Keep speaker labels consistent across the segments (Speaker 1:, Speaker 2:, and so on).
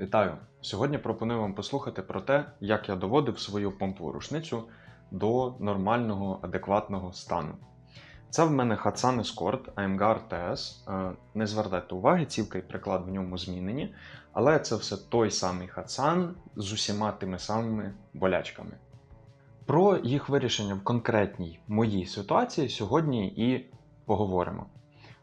Speaker 1: Вітаю! Сьогодні пропоную вам послухати про те, як я доводив свою помпову рушницю до нормального, адекватного стану. Це в мене Hatsan Escort AMG RTS. Не звертайте уваги, цівка і приклад в ньому змінені, але це все той самий Hatsan з усіма тими самими болячками. Про їх вирішення в конкретній моїй ситуації сьогодні і поговоримо.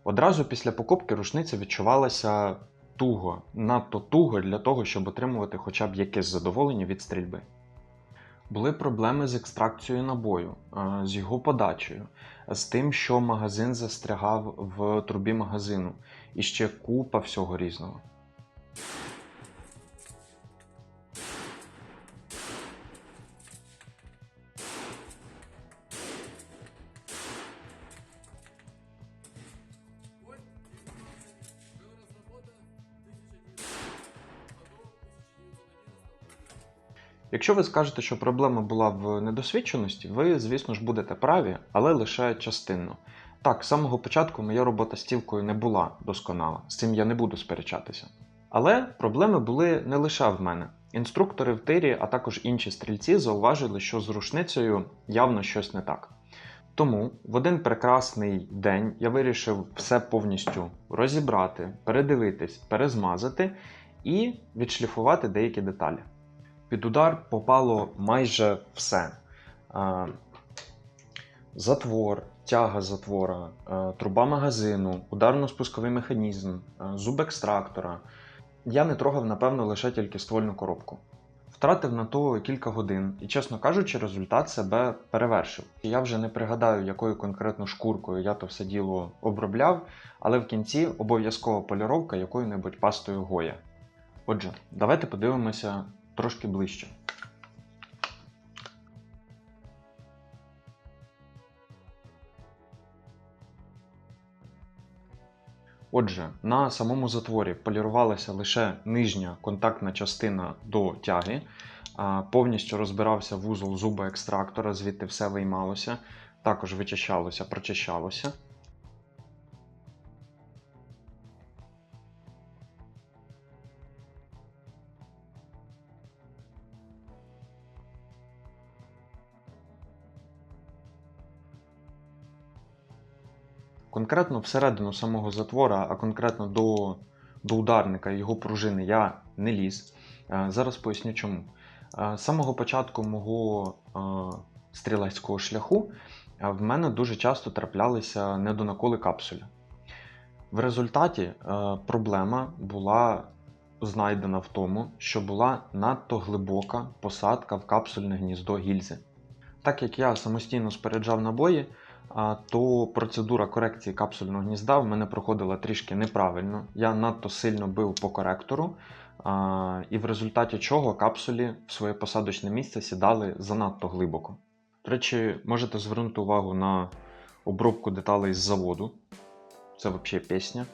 Speaker 1: Одразу після покупки рушниця відчувалася туго, надто туго для того, щоб отримувати хоча б якесь задоволення від стрільби. Були проблеми з екстракцією набою, е, з його подачею, з тим, що магазин застрягав в трубі магазину, і ще купа всього різного. Якщо ви скажете, що проблема була в недосвідченості, ви, звісно ж, будете праві, але лише частинно. Так, з самого початку моя робота з тілкою не була досконала, з цим я не буду сперечатися. Але проблеми були не лише в мене. Інструктори в тирі, а також інші стрільці зауважили, що з рушницею явно щось не так. Тому в один прекрасний день я вирішив все повністю розібрати, передивитись, перезмазати і відшліфувати деякі деталі. Під удар попало майже все. Затвор, тяга затвора, труба магазину, ударно-спусковий механізм, зуб екстрактора. Я не трогав, напевно, лише тільки ствольну коробку. Втратив на то кілька годин, і, чесно кажучи, результат себе перевершив. Я вже не пригадаю, якою конкретно шкуркою я то все діло обробляв, але в кінці обов'язкова поліровка якою-небудь пастою Гоя. Отже, давайте подивимося трошки ближче. Отже, на самому затворі полірувалася лише нижня контактна частина до тяги, повністю розбирався вузол зуба екстрактора, звідти все виймалося, також вичищалося, прочищалося. Конкретно всередину самого затвора, а конкретно до, до ударника його пружини я не ліз. Е, Зараз поясню чому. Е, З самого початку мого е, стрілецького шляху в мене дуже часто траплялися недонаколи капсулі. В результаті проблема була знайдена в тому, що була надто глибока посадка в капсульне гніздо гільзи. Так як я самостійно споряджав набої, то процедура корекції капсульного гнізда в мене проходила трішки неправильно. Я надто сильно бив по коректору, і в результаті чого капсулі в своє посадочне місце сідали занадто глибоко. До речі, можете звернути увагу на обробку деталей з заводу. Це взагалі пісня.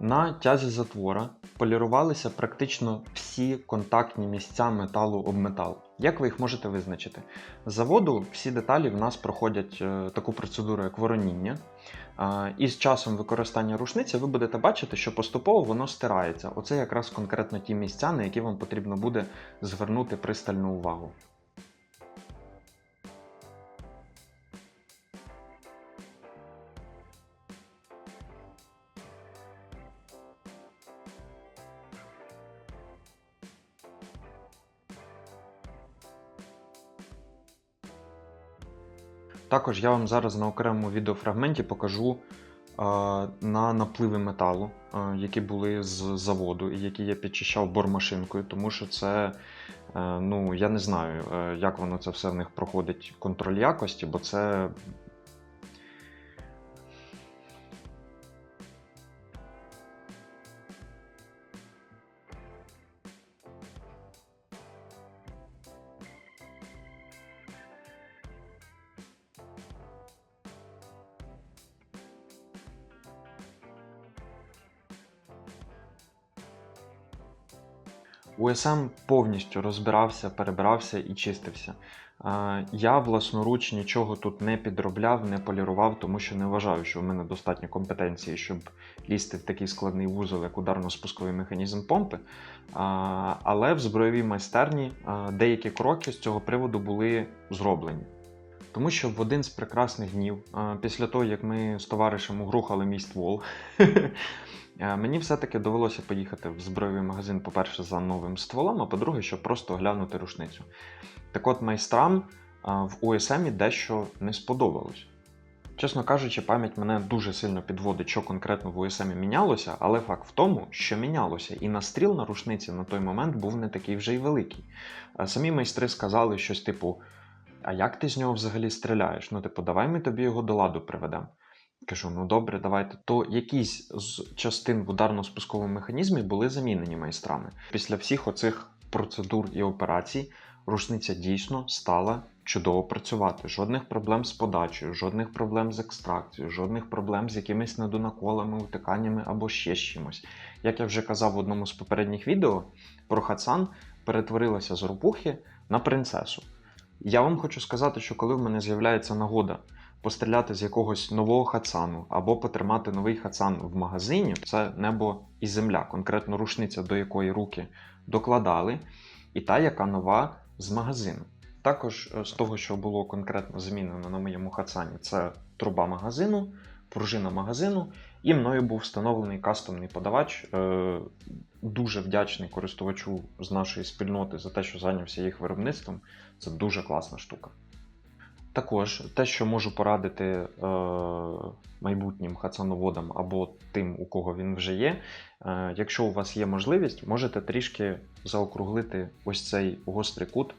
Speaker 1: На тязі затвора полірувалися практично всі контактні місця металу об метал. Як ви їх можете визначити? З заводу всі деталі в нас проходять е, таку процедуру, як вороніння. І з часом використання рушниці ви будете бачити, що поступово воно стирається. Оце якраз конкретно ті місця, на які вам потрібно буде звернути пристальну увагу. Також я вам зараз на окремому відеофрагменті покажу е, на напливи металу, е, які були з заводу і які я підчищав бормашинкою, тому що це, е, ну я не знаю, як воно це все в них проходить контроль якості, бо це. УСМ повністю розбирався, перебирався і чистився. Я власноруч нічого тут не підробляв, не полірував, тому що не вважаю, що в мене достатньо компетенції, щоб лізти в такий складний вузол, як ударно-спусковий механізм помпи. Але в збройовій майстерні деякі кроки з цього приводу були зроблені. Тому що в один з прекрасних днів, після того, як ми з товаришем угрухали мій ствол, мені все-таки довелося поїхати в збройовий магазин, по-перше, за новим стволом, а по-друге, щоб просто оглянути рушницю. Так от майстрам в УСМі дещо не сподобалось. Чесно кажучи, пам'ять мене дуже сильно підводить, що конкретно в УСМі мінялося, але факт в тому, що мінялося, і настріл на рушниці на той момент був не такий вже й великий. Самі майстри сказали щось типу: А як ти з нього взагалі стріляєш? Ну, типу, давай ми тобі його до ладу приведемо. Кажу, ну добре, давайте. То якісь з частин в ударно-спусковому механізмі були замінені майстрами. Після всіх оцих процедур і операцій рушниця дійсно стала чудово працювати. Жодних проблем з подачею, жодних проблем з екстракцією, жодних проблем з якимись недонаколами, утиканнями або ще з чимось. Як я вже казав в одному з попередніх відео, про Хацан перетворилася з ропухи на принцесу. Я вам хочу сказати, що коли в мене з'являється нагода постріляти з якогось нового хацану або потримати новий хацан в магазині, це небо і земля, конкретно рушниця, до якої руки докладали, і та, яка нова з магазину. Також е, з того, що було конкретно змінено на моєму хацані, це труба магазину, пружина магазину, і мною був встановлений кастомний подавач. Е, Дуже вдячний користувачу з нашої спільноти за те, що зайнявся їх виробництвом. Це дуже класна штука. Також те, що можу порадити е, майбутнім хацановодам або тим, у кого він вже є. Е, якщо у вас є можливість, можете трішки заокруглити ось цей гострий кут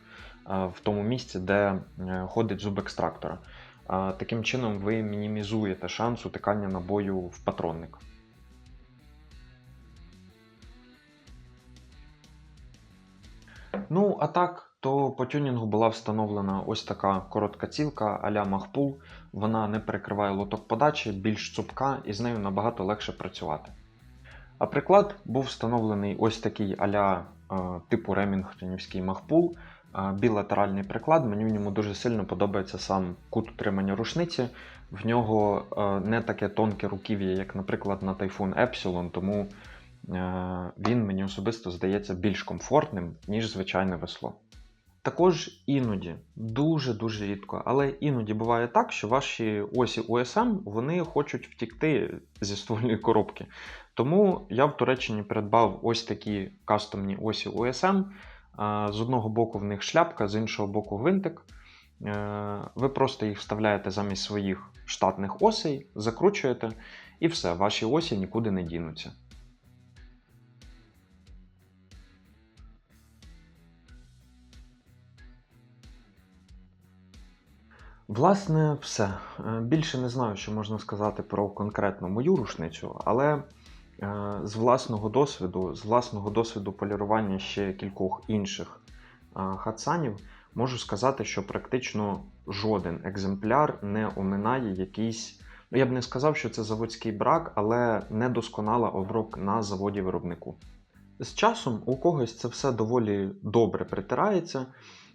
Speaker 1: е, в тому місці, де е, ходить зуб екстрактора. Е, таким чином ви мінімізуєте шанс утикання набою в патронник. Ну, а так, то по тюнінгу була встановлена ось така коротка цівка а-ля Махпул. Вона не перекриває лоток подачі, більш цупка і з нею набагато легше працювати. А приклад був встановлений ось такий а-ля е, типу ремінгтонівський Махпул. Е, Білатеральний приклад, мені в ньому дуже сильно подобається сам кут утримання рушниці. В нього е, не таке тонке руків'я, як, наприклад, на Typhoon Epsilon, тому він мені особисто здається більш комфортним, ніж звичайне весло. Також іноді, дуже-дуже рідко, але іноді буває так, що ваші осі USM вони хочуть втікти зі ствольної коробки. Тому я в Туреччині придбав ось такі кастомні осі USM. З одного боку в них шляпка, з іншого боку гвинтик. Е, Ви просто їх вставляєте замість своїх штатних осей, закручуєте, і все, ваші осі нікуди не дінуться. Власне, все. Е, Більше не знаю, що можна сказати про конкретно мою рушницю, але е, з власного досвіду, з власного досвіду полірування ще кількох інших е, хатсанів, можу сказати, що практично жоден екземпляр не оминає якийсь. Ну, я б не сказав, що це заводський брак, але недосконала обробка на заводі виробнику. З часом у когось це все доволі добре притирається,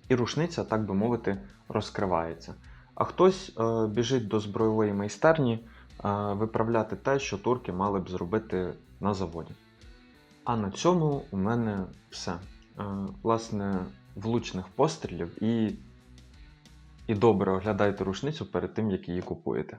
Speaker 1: і рушниця, так би мовити, розкривається. А хтось е, біжить до збройової майстерні е, виправляти те, що турки мали б зробити на заводі. А на цьому у мене все. Е, власне, влучних пострілів і, і добре оглядайте рушницю перед тим, як її купуєте.